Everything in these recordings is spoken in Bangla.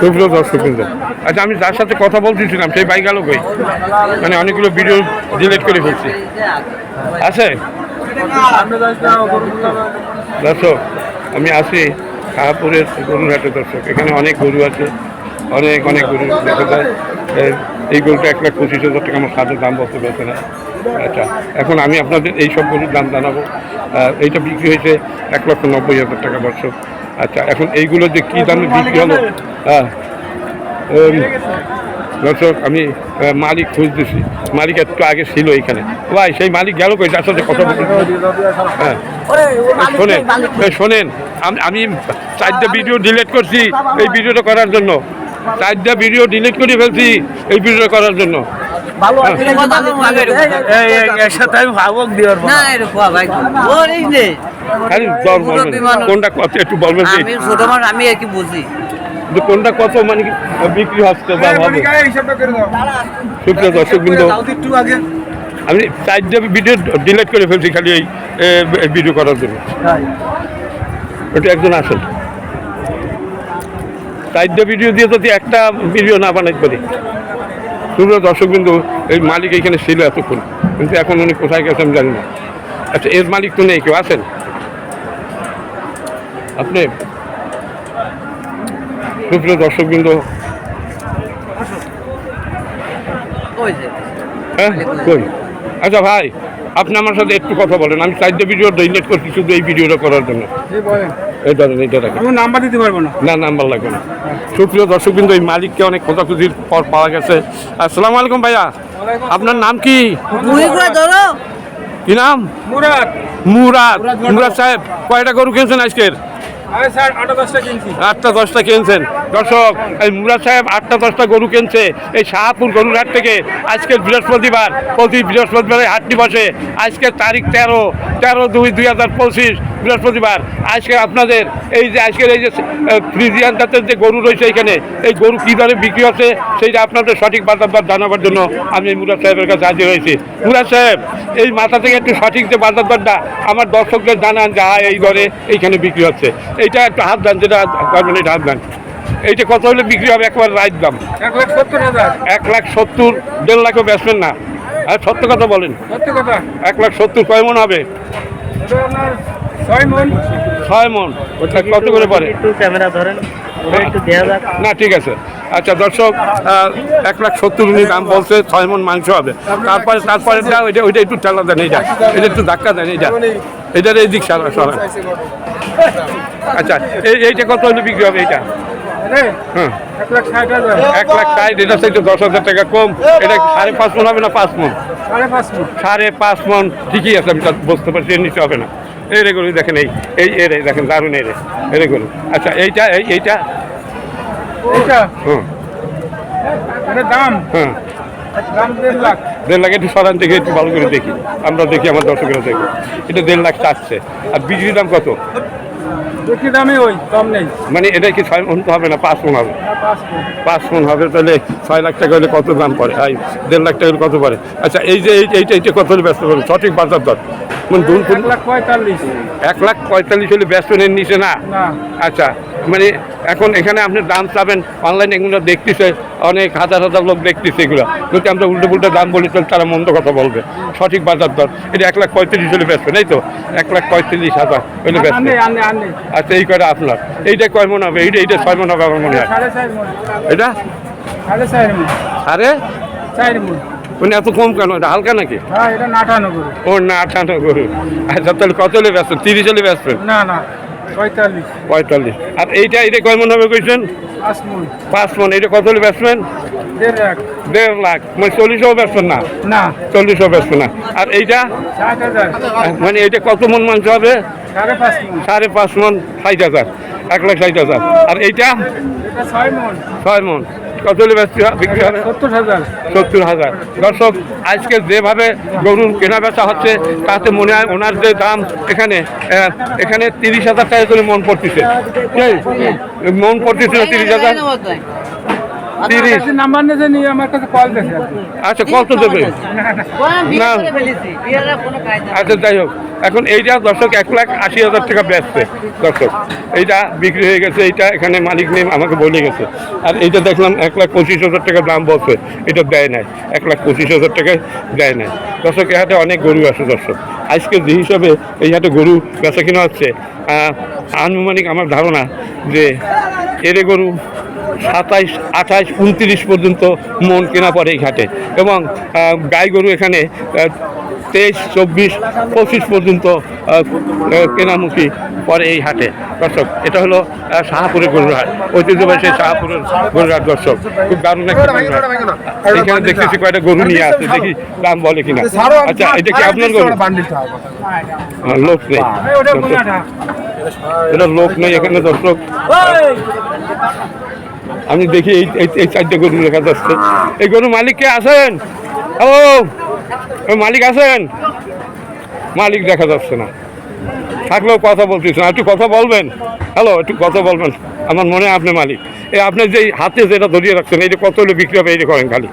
সুপ্রিয় দর্শক কিন্তু আচ্ছা আমি যার সাথে কথা বলতেছিলাম সেই বাইক গেল কই? মানে অনেকগুলো ভিডিও ডিলিট করে ফেলছি। আছে? দর্শক, আমি আছি শাহপুরের গরুরহাটে, দর্শক। এখানে অনেক গরু আছে, অনেক অনেক গরু দেখা যায়। এই গরুটা এক লাখ পঁচিশ হাজার টাকা আমার সাথে দাম বলতে পেরেছে না। আচ্ছা এখন আমি আপনাদের এই সব গরুর দাম জানাব। এইটা বিক্রি হয়েছে এক লক্ষ নব্বই হাজার টাকা দর্শক আচ্ছা এখন এইগুলো যে কী দামে বিক্রি হলো? হ্যাঁ দর্শক, আমি মালিক খুঁজতেছি। মালিক একটু আগে ছিল এইখানে ভাই, সেই মালিক গেল কই? যার সাথে কথা বলতে হ্যাঁ। শোনেন শোনেন, আমি চারটা ভিডিও ডিলিট করছি এই ভিডিওটা করার জন্য। চারটা ভিডিও ডিলিট করে ফেলছি এই ভিডিওটা করার জন্য। এর সাথে আমি ভাবক দিয়ে না এরকম ভাই। বলিস নে খালি দর বলবেন কোনটা কত একটু বলবেন আমি ছোট মানুষ আমি কি বুঝি। কোনটা কত মানে বিক্রি হচ্ছে বা হবে? সুপ্রিয় দর্শক বিন্দু আমি চারটা ভিডিও ডিলিট করে ফেলছি খালি এই ভিডিও করার জন্য। ওটা একজন আসেন চারটা ভিডিও দিয়ে যদি একটা ভিডিও না বানাইতে পারি শুধু দর্শক বিন্দু এই মালিক এখানে ছিল এতক্ষণ কিন্তু এখন উনি কোথায় গেছে আমি জানি না। আচ্ছা এর মালিক তো নেই কেউ আছেন? আপনি? সুপ্রিয় দর্শক বিন্দু হ্যাঁ কই? আচ্ছা ভাই আপনি আমার সাথে একটু কথা বলেন আমি চারটে ভিডিও ডিলিট করছি শুধু এই ভিডিওটা করার জন্য। এই ধরেন এইটা রাখেন। আমি নাম্বার দিতে পারব না। না নাম্বার লাগবে না। সুপ্রিয় দর্শক বিন্দু এই মালিককে অনেক খোঁজাখুঁজির পর পাওয়া গেছে। আসসালামু আলাইকুম ভাইয়া। আপনার নাম কি? কি নাম? মুরাদ। মুরাদ। মুরাদ সাহেব কয়টা গরু কিনছেন আজকের? আটটা দশটা কিনছেন। দর্শক এই মুরাদ সাহেব আটটা দশটা গরু কিনছে এই শাহপুর গরুর হাট থেকে। আজকের বৃহস্পতিবার প্রতি বৃহস্পতিবারে হাটটি বসে। আজকের তারিখ তেরো তেরো দুই দুই হাজার পঁচিশ। বৃহস্পতিবার। আজকে আপনাদের এই যে আজকের এই যে ফ্রিজিয়ান জাতের যে গরু রয়েছে এখানে এই গরু কী দরে বিক্রি হচ্ছে সেইটা আপনাদের সঠিক বাজার জানাবার জন্য আমি মুরাদ সাহেবের কাছে হাজির হয়েছি। মুরাদ সাহেব এই মাথা থেকে একটু সঠিক যে বাজার দরটা আমার দর্শকদের জানান যে হ্যাঁ এই দরে এইখানে বিক্রি হচ্ছে। এইটা একটু হাত দেন যেটা করবেন এটা হাত দেন। এইটা কত হলে বিক্রি হবে? একবার রাইট দাম। এক লাখ সত্তর হাজার। এক লাখ সত্তর দেড় লাখও বেচবেন না। আর সত্য কথা বলেন। সত্য কথা। এক লাখ সত্তর কয় মন হবে? ছয় মন। ছয় মন। ওটা কত করে একটু ক্যামেরা ধরেন না ঠিক আছে। আচ্ছা দর্শক এক লাখ সত্তর উনি দাম বলছে ছয় মন মাংস হবে। তারপরে তারপরে ওইটা ওইটা একটু ঠেলা দেন এইটা। এটা একটু ধাক্কা দেন এইটা। এটার এই দিক সারা সরা আচ্ছা এই এইটা কত হলে বিক্রি হবে এইটা? হ্যাঁ এক লাখ ষাট এটা থেকে দশ হাজার টাকা কম। এটা সাড়ে পাঁচ মন হবে না পাঁচ মন? সাড়ে পাঁচ মন। সাড়ে পাঁচ মন ঠিকই আছে আমি বুঝতে পারছি এর নিচে হবে না। এই রে গরু দেখেন এই এই এ রে দেখেন দারুণ এরে রে এই রে গরু। আচ্ছা এইটা এই এইটা? এইটা? হুম। দাম? হুম। দেড় লাখ। দেড় লাখ একটু সরান থেকে একটু ভালো করে দেখি। আমরা দেখি আমার দর্শকেরা দেখি এটা দেড় লাখ চাচ্ছে। আর বিক্রির দাম কত? দেখি দামে ওই কম নেই। মানে এটা কি ছয় মন হবে না পাঁচ মন হবে? পাঁচ মন। হবে তাহলে ছয় লাখ টাকা হলে কত দাম পড়ে? আর দেড় লাখ টাকা হলে কত পড়ে? আচ্ছা এই যে এই- এইটা এইটা কত হলে ব্যস্ত করবে সঠিক বাজার দর। মানে এক লাখ পঁয়তাল্লিশ। এক লাখ পঁয়তাল্লিশ হলে ব্যস্ত নেন নিচে না। আচ্ছা মানে এখন এখানে আপনি দাম চাবেন অনলাইনে এগুলো দেখতেছে অনেক হাজার হাজার লোক দেখতেছে এগুলো। যদি আমরা উল্টো পুল্টো দাম বলি তাহলে তারা মন্দ কথা বলবে। সঠিক বাজার দর। এটা এক লাখ পঁয়ত্রিশ হলে ব্যস্ত নেই তো? এক লাখ পঁয়ত্রিশ হাজার হলে আনে আচ্ছা এই কয়টা আপনার? এইটা কয় মনে হবে? এইটা এইটা ছয় মন হবে আমার মনে হয়। এটা সাড়ে চার মন। আরে? মানে। এত কম কেন? এটা হালকা নাকি? হ্যাঁ ও না আঠানো গরু আচ্ছা তাহলে কত হলে ব্যস্ত তিরিশ হলে ব্যস্ত না না। পঁয়তাল্লিশ। পঁয়তাল্লিশ। আর এইটা এটা কয় মন হবে কইছেন? পাঁচ মন। এটা এইটা কত হলে ব্যস্তেন দেড় লাখ। মানে চল্লিশও ব্যাটসম্যান না? না। চল্লিশও ব্যাটসম্যান না। আর এইটা? মানে এইটা কত মন মাংস হবে? সাড়ে পাঁচ মন। সাড়ে পাঁচ মন ষাট হাজার। এক লাখ ষাট হাজার। আর এইটা? ছয় মন। ছয় মন। কত বিক্রি হবে? সত্তর হাজার। সত্তর হাজার। দর্শক আজকে যেভাবে গরুর কেনা বেচা হচ্ছে তাতে মনে হয় ওনার যে দাম এখানে আহ, এখানে তিরিশ হাজার টাকা করে মন পড়তেছে। কি? মন পড়তেছে তিরিশ হাজার। তিরিশ। আপনার নাম্বার নিয়ে নিয়ে আমার কাছে কল। আচ্ছা দেবে না। আচ্ছা যাই হোক। এখন এইটা দর্শক এক লাখ আশি হাজার টাকা বেচছে দর্শক। এইটা বিক্রি হয়ে গেছে এইটা এখানে মালিক নেই আমাকে বলে গেছে। আর এইটা দেখলাম এক লাখ পঁচিশ হাজার টাকা দাম বলছে এটা দেয় নাই। এক লাখ পঁচিশ হাজার টাকায় দেয় নাই। দর্শক হাটে অনেক গরু আছে দর্শক। আজকে যে হিসাবে এই হাটে গরু বেচা কিনা হচ্ছে আনুমানিক আমার ধারণা যে এরে গরু সাতাইশ, আঠাইশ, উনত্রিশ পর্যন্ত মন কেনা পড়ে এই ঘাটে। এবং গাই গরু এখানে তেইশ, চব্বিশ, পঁচিশ পর্যন্ত কেনামুখী পরে এই হাটে। দর্শক, এটা হলো শাহাপুরের গরুর হাট। ঐতিহ্যবাহী সেই শাহাপুরের গরুর হাট, দর্শক। খুব দারুণ একটা। এখানে দেখতেছি কয়টা গরু নিয়ে আসছে দেখি দাম বলে কিনা। আচ্ছা এটা কি আপনার গরু? লোক নেই। এটা লোক নেই এখানে, দর্শক। আমি দেখি এই এই- চারটে গরু দেখা যাচ্ছে এই গরু মালিক কে আছেন? হ্যালো মালিক আছেন? মালিক দেখা যাচ্ছে না। থাকলেও কথা বলতেছে না। একটু কথা বলবেন। হ্যালো একটু কথা বলবেন। আমার মনে হয় আপনি মালিক। এই আপনি যে হাতে যেটা ধরিয়ে রাখছেন এইটা কত হলে বিক্রি হবে এইটা করেন খালি।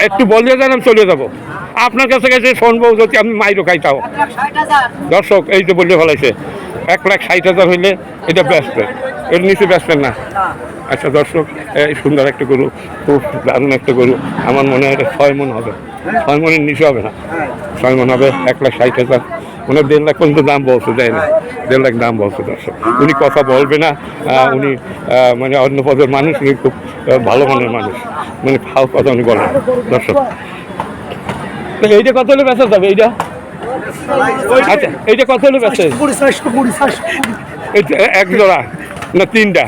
একটু বলিয়ে দেন আমি চলে যাব। আপনার কাছে কাছে শুনব যদি আমি মাইরও খাইতাও দর্শক এই যে বললে ফেলাইছে। এক লাখ ষাট হাজার হইলে এটা ব্যস্ত এর নিচে ব্যস্তেন না। আচ্ছা দর্শক এই সুন্দর একটা গরু খুব দারুণ একটা গরু। আমার মনে হয় এটা ছয় মন হবে। ছয় মনের নিচে হবে না। ছয় মন হবে এক লাখ ষাট হাজার। উনি দেড় লাখ পর্যন্ত দাম বলছে যায় না। দেড় লাখ দাম বলছে দর্শক। উনি কথা বলবে না। উনি মানে অন্য পদের মানুষ উনি খুব ভালো মনের মানুষ। মানে খাও কথা উনি বলেন। দর্শক। এইটা কত হলে বেচা যাবে? এইটা? আচ্ছা এইটা কত হলে বেচে এইটা এক জোড়া। না তিনটা।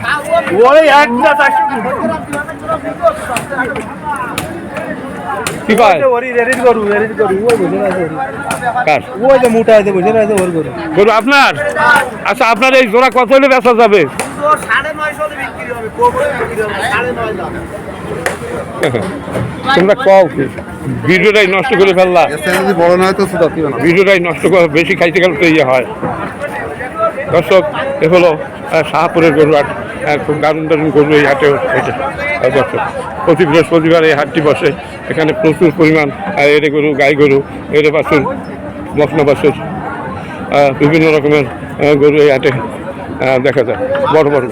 কি কয়? কার? গরু। আপনার? আচ্ছা আপনার এই জোড়া কত হলে বেচা যাবে? তোমরা কও কি? ভিডিওটাই নষ্ট করে ফেললা। ভিডিওটাই নষ্ট করে বেশি খাইতে গেলে তো ইয়ে হয়। দর্শক এ হলো শাহপুরের গরু হাট খুব দারুণ দারুণ গরু এই হাটে আহ, দর্শক প্রতি বৃহস্পতিবার এই হাটটি বসে। এখানে প্রচুর পরিমাণ এড়ে গরু গাই গরু এড়ে বাছুর মশলা বাছুর আহ, বিভিন্ন রকমের গরু এই হাটে দেখা যায়। বড় বড়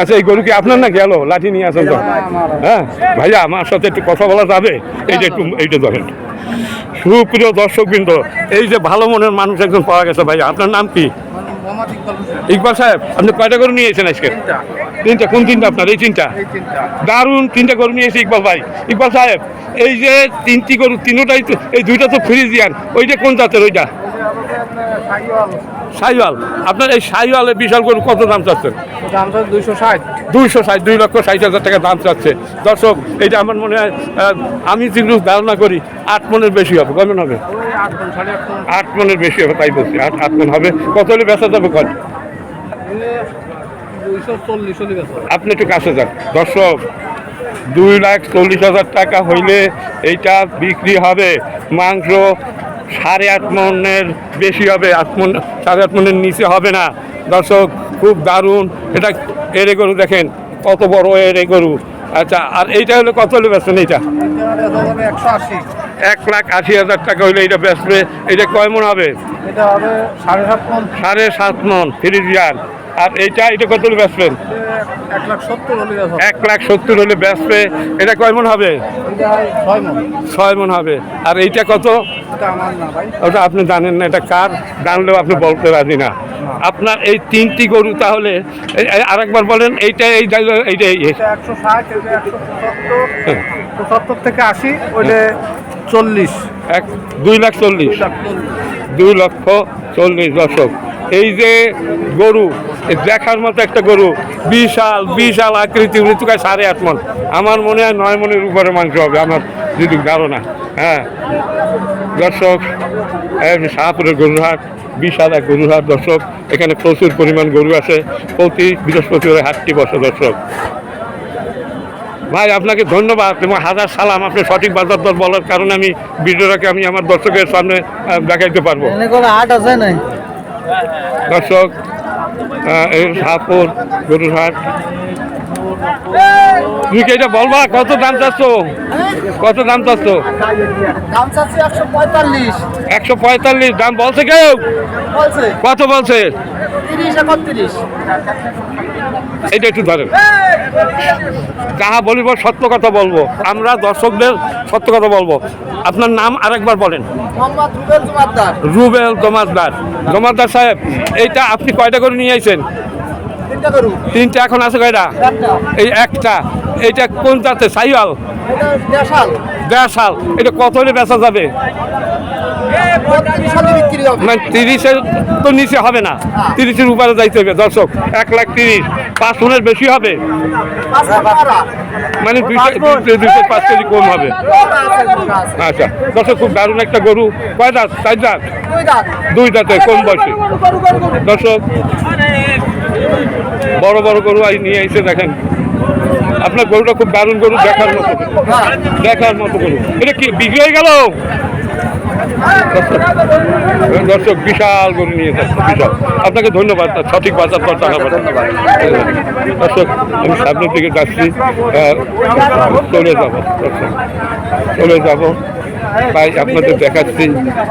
আচ্ছা এই গরু কি আপনার না গেল লাঠি নিয়ে আসেন তো? হ্যাঁ ভাইয়া আমার সাথে একটু কথা বলা যাবে? এইটা একটু এইটা ধরেন সুপ্রিয় দর্শকবৃন্দ এই যে ভালো মনের মানুষ একজন পাওয়া গেছে ভাই আপনার নাম কি? ইকবাল সাহেব আপনি কয়টা গরু নিয়েছেন আজকে? তিনটা। কোন তিনটা আপনার? এই তিনটা। দারুণ তিনটা গরু নিয়েছে ইকবাল ভাই। ইকবাল সাহেব এই যে তিনটি গরু তিনটাই এই দুইটা তো ফ্রিজ দিয়ান ওইটা কোন জাতের ওইটা? সাইওয়াল। আপনার এই সাইওয়ালের বিশাল গরু কত দাম চাচ্ছেন? দামটা দুইশো ষাট। দুইশো ষাট দুই লক্ষ ষাট হাজার টাকা দাম চাচ্ছে। দর্শক এটা আমার মনে হয় আমি যেগুলো ধারণা করি আট মনের বেশি হবে। কেমন হবে? আট মনের বেশি হবে তাই বলছি। আট আট মন হবে। কত হলে বেচা যাবে কত আপনি একটু কাছে যান। দর্শক দুই লাখ চল্লিশ হাজার টাকা হইলে এইটা বিক্রি হবে মাংস সাড়ে আট মনের বেশি হবে আট মন সাড়ে আট মনের নিচে হবে না। দর্শক খুব দারুণ। এটা এরে গরু দেখেন কত বড় এরে গরু। আচ্ছা আর এইটা হলে কত হলে বেচবেন এইটা? এক লাখ আশি হাজার টাকা হলে এটা বেচবে। এটা কয় মন হবে? সাড়ে সাত মন। সাড়ে সাত মন ফ্রিজিয়ান আর এইটা এটা কত হলে বেচবেন এক লাখ সত্তর হলে বেচবে এটা কয় মন হবে? ছয় মন। ছয় মন হবে। আর এইটা কত? ওটা আপনি জানেন না এটা কার? জানলেও আপনি বলতে রাজি না। আপনার এই তিনটি গরু তাহলে আরেকবার বলেন এইটা এই জায়গা- এইটা একশো ষাট পঁচাত্তর পঁচাত্তর থেকে আশি ওইটা চল্লিশ। এক দুই লাখ চল্লিশ। দুই লক্ষ চল্লিশ দশক। এই যে গরু দেখার মতো একটা গরু, বিশাল বিশাল আকৃতি ঋতুকায় সাড়ে আট মন। আমার মনে হয় নয় মনের উপরে মাংস হবে, আমার যদি ধারণা। হ্যাঁ। দর্শক, এই শাহপুরের গরুরহাট বিশাল এক গরুরহাট দর্শক, এখানে প্রচুর পরিমাণ গরু আছে, প্রতি বৃহস্পতিবার হাটটি বসে, দর্শক। ভাই, আপনাকে ধন্যবাদ এবং হাজার সালাম, আপনি সঠিক বাজার দর বলার কারণে আমি ভিডিওটাকে আমি আমার দর্শকের সামনে দেখাইতে পারব। আট আছে দর্শক এই শাহপুর গরুরহাট তুমি কি এটা বলবা? কত দাম চাচ্ছ? কত দাম চাচ্ছ? একশো পঁয়তাল্লিশ। দাম বলছে কেউ? কত বলছে? এটা একটু ধরেন। যাহা বলিব সত্য কথা বলব। আমরা দর্শকদের সত্য কথা বলব। আপনার নাম আরেকবার বলেন। রুবেল জুমাদ্দার জমাদার। সাহেব এইটা আপনি কয়টা করে নিয়ে আইছেন? তিনটা এখন আছে কয়টা? এই একটা। এইটা কোন জাতে সাইওয়াল? দেশাল। দেড় সাল এটা কত হলে বেচা যাবে বত্রিশ সালে বিক্রি হবে মানে তিরিশের তো নিচে হবে না। তিরিশের উপরে যাইতে হবে, দর্শক। এক লাখ তিরিশ। পাঁচ মনের বেশি হবে। মানে দুইশো পাঁচ কেজি কম হবে। আচ্ছা দর্শক, খুব দারুণ একটা গরু। কয় দাঁত? চার দাঁত? দুই দাঁত, কম বয়সী। দর্শক, বড় বড় গরু আই নিয়ে এসে দেখেন। আপনার গরুটা খুব দারুণ গরু, দেখার মতো। দেখার মতো গরু। এটা কি, বিক্রি হয়ে গেল? দর্শক, বিশাল গরু নিয়ে যাচ্ছে বিশাল। আপনাকে ধন্যবাদ সঠিক বাজার পর টাকা দর্শক আমি সামনের দিকে যাচ্ছি চলে যাব চলে যাব। তাই আপনাদের দেখাচ্ছি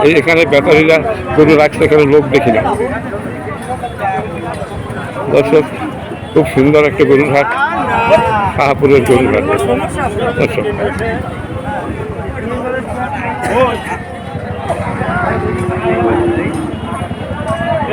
এই এখানে ব্যাপারীরা গরু রাখছে এখানে লোক দেখি না। দর্শক খুব সুন্দর একটা গরুর হাট শাহাপুরের গরুর হাট। দর্শক